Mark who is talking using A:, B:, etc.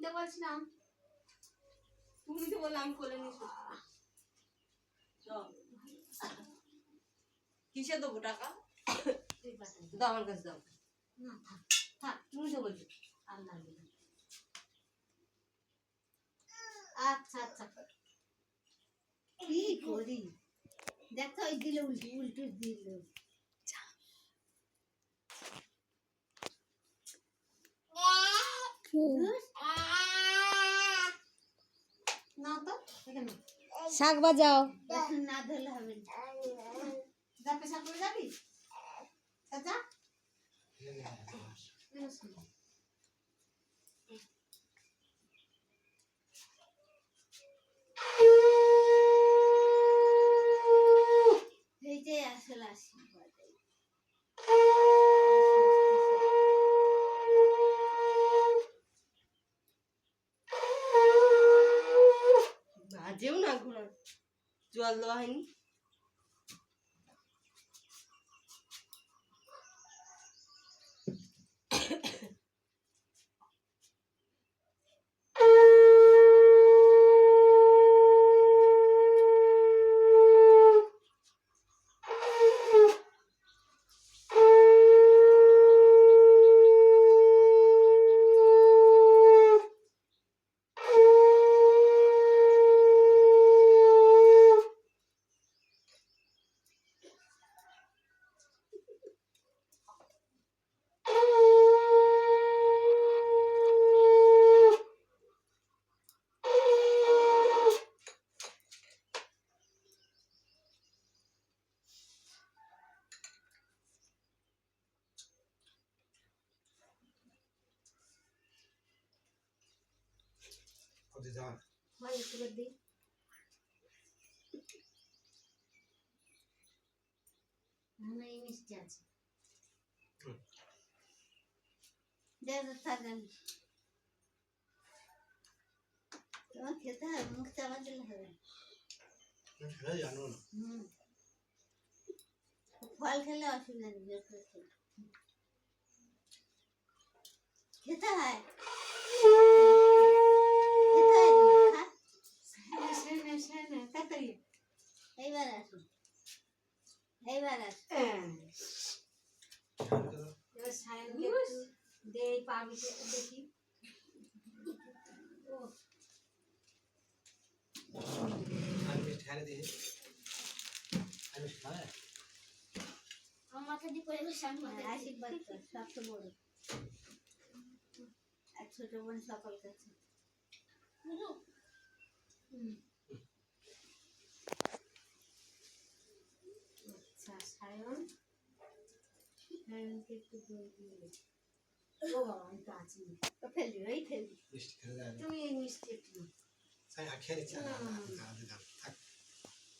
A: তো বলছিলাম
B: তুমি তো বললে আমি কোলে নিয়ে কিসে দেবো টাকা? দাও আমার কাছে দাও।
A: না থাক থাক
B: তুমি তো বলছো।
A: আচ্ছা আচ্ছা। কি করি? দেখো ওই দিলে উল্টো উল্টো দিল। না তো এখানে
C: শাক বাজাও।
A: না ধরলে হবে না। যা করে যাবি? চাচা? এনো
B: জল দেওয়া হয়নি
A: থাকেন তোমার খেতে হবে মুখ চাপা দিলে হবে।
D: জানো না।
A: ফল খেলে অসুবিধা নেই বের করে খেতে হয় খেতে হয় তুমি, খা। এইবার আসুন এইবার আসুন এবার সায়নকে একটু দে এই পাবিতে দেখি ও
D: আমি মিষ্টি খাইলে দিয়ে আমি মিষ্টি খাই
A: আমার মাথা দিয়ে পড়ে গেছে আমি আশীর্বাদ কর সবচেয়ে বড়। আর ছোট বোন সকল কাছে। হুম। সায়ন সায়নকে একটু। ও বাবা আমি তো আছি ফেলবি তুমি এই মিষ্টি একটু
D: খেয়ে